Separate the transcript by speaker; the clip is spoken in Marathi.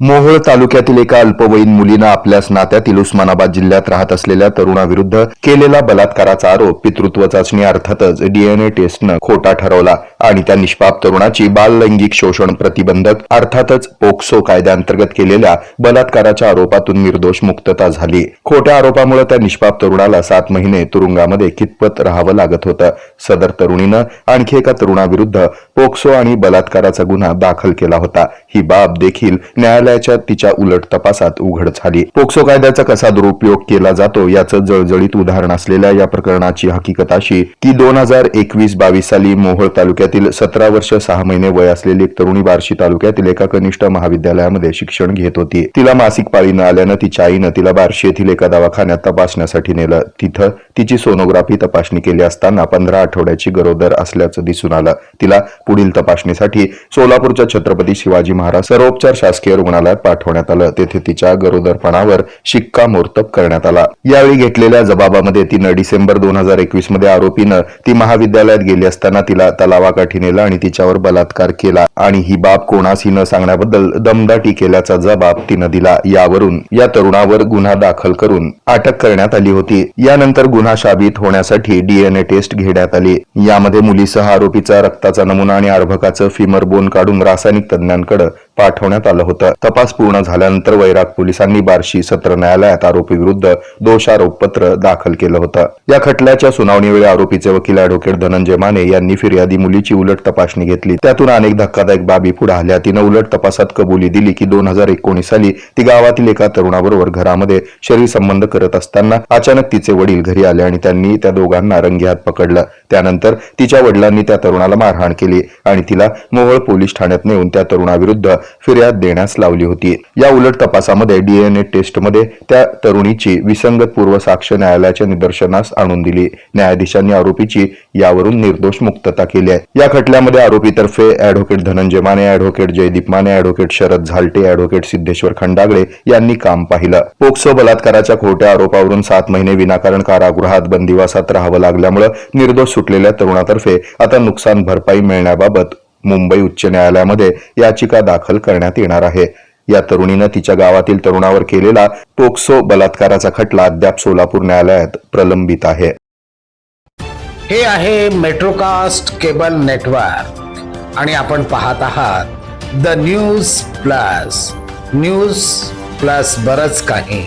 Speaker 1: मोहोळ तालुक्यातील एका अल्पवयीन मुलीनं आपल्याच नात्यातील उस्मानाबाद जिल्ह्यात राहत असलेल्या तरुणाविरुद्ध केलेला बलात्काराचा आरोप पितृत्व चाचणी अर्थातच डीएनए टेस्टनं खोटा ठरवला आणि त्या निष्पाप तरुणाची बाल लैंगिक शोषण प्रतिबंधक अर्थातच पोक्सो कायद्याअंतर्गत केलेल्या बलात्काराच्या आरोपातून निर्दोष मुक्तता झाली. खोट्या आरोपामुळे त्या निष्पाप तरुणाला सात महिने तुरुंगामध्ये कितपत राहावं लागत होतं? सदर तरुणीनं आणखी एका तरुणाविरुद्ध पोक्सो आणि बलात्काराचा गुन्हा दाखल केला होता. ही बाब देखील न्यायालय न्यायालयाच्या तिच्या उलट तपासात उघड झाली. पोक्सो कायद्याचा कसा दुरुपयोग केला जातो याचं जळजळीत उदाहरण असलेल्या या प्रकरणाची हकीकत अशी की दोन हजार एकवीस बावीस साली मोहोळ तालुक्यातील सतरा वर्ष सहा महिने वय असलेली एक तरुणी बार्शी तालुक्यातील एका कनिष्ठ महाविद्यालयामध्ये शिक्षण घेत होती. तिला मासिक पाळी न आल्यानं तिच्या आईनं तिला बार्शी येथील एका दवाखान्यात तपासण्यासाठी नेलं. तिथं तिची सोनोग्राफी तपासणी केली असताना पंधरा आठवड्याची गरोदर असल्याचं दिसून आलं. तिला पुढील तपासणीसाठी सोलापूरच्या छत्रपती शिवाजी महाराज सर्वोपचार शासकीय रुग्ण रुग्णालयात पाठवण्यात आलं. तेथे तिच्या गरोदरपणावर शिक्कामोर्तब करण्यात आला. यावेळी घेतलेल्या जबाबामध्ये तिनं डिसेंबर दोन हजार एकवीसमध्ये आरोपीनं ती महाविद्यालयात गेली असताना तिला तलावाकाठी नेलं आणि तिच्यावर बलात्कार केला. आणि ही बाब कोणाशी न सांगण्याबद्दल दमदाटी केल्याचा जबाब तिनं दिला. यावरून या तरुणावर गुन्हा दाखल करून अटक करण्यात आली होती. यानंतर गुन्हा शाबित होण्यासाठी डीएनए टेस्ट घेण्यात आली. यामध्ये मुलीसह आरोपीचा रक्ताचा नमुना आणि अर्भकाचं फिमर बोन काढून रासायनिक तज्ञांकडे पाठवण्यात आलं होतं. तपास पूर्ण झाल्यानंतर वैराग पोलिसांनी बार्शी सत्र न्यायालयात आरोपी विरुद्ध दोषारोपपत्र दाखल केलं होतं. या खटल्याच्या सुनावणीवेळी आरोपीचे वकील अॅडव्होकेट धनंजय माने यांनी फिर्यादी मुलीची उलट तपासणी घेतली. त्यातून अनेक धक्कादायक बाबी पुढे आल्या. तिनं उलट तपासात कबुली दिली की दोन हजार एकोणीस साली ती गावातील एका तरुणाबरोबर घरामध्ये शरीर संबंध करत असताना अचानक तिचे वडील घरी आले आणि त्यांनी त्या दोघांना रंगेहात पकडलं. त्यानंतर तिच्या वडिलांनी त्या तरुणाला मारहाण केली आणि तिला मोहोळ पोलीस ठाण्यात नेऊन त्या तरुणाविरुद्ध फिर्याद देण्यास लावली होती. या उलट तपासामध्ये डीएनए टेस्टमध्ये त्या तरुणीची विसंगतपूर्व साक्ष न्यायालयाच्या निदर्शनास आणून दिली. न्यायाधीशांनी आरोपीची यावरून निर्दोष मुक्तता केली आहे. या खटल्यामध्ये आरोपीतर्फे advocate Dhananjay Mane advocate Jaydeep Mane advocate Sharad Zalte advocate Siddheshwar Khandagale यांनी काम पाहिलं. पोक्सो बलात्काराच्या खोट्या आरोपावरून सात महिने विनाकारण कारागृहात बंदिवासात राहावं लागल्यामुळे निर्दोष सुटलेल्या तरुणातर्फे आता नुकसान भरपाई मिळण्याबाबत मुंबई उच्च न्यायालयामध्ये याचिका दाखल करण्यात येणार आहे. या तरुणीनं तिच्या गावातील तरुणावर केलेला पोक्सो बलात्काराचा खटला अद्याप सोलापूर न्यायालयात प्रलंबित आहे.
Speaker 2: हे आहे मेट्रोकास्ट केबल नेटवर्क आणि आपण पाहत आहात the news plus. News plus बरच काही.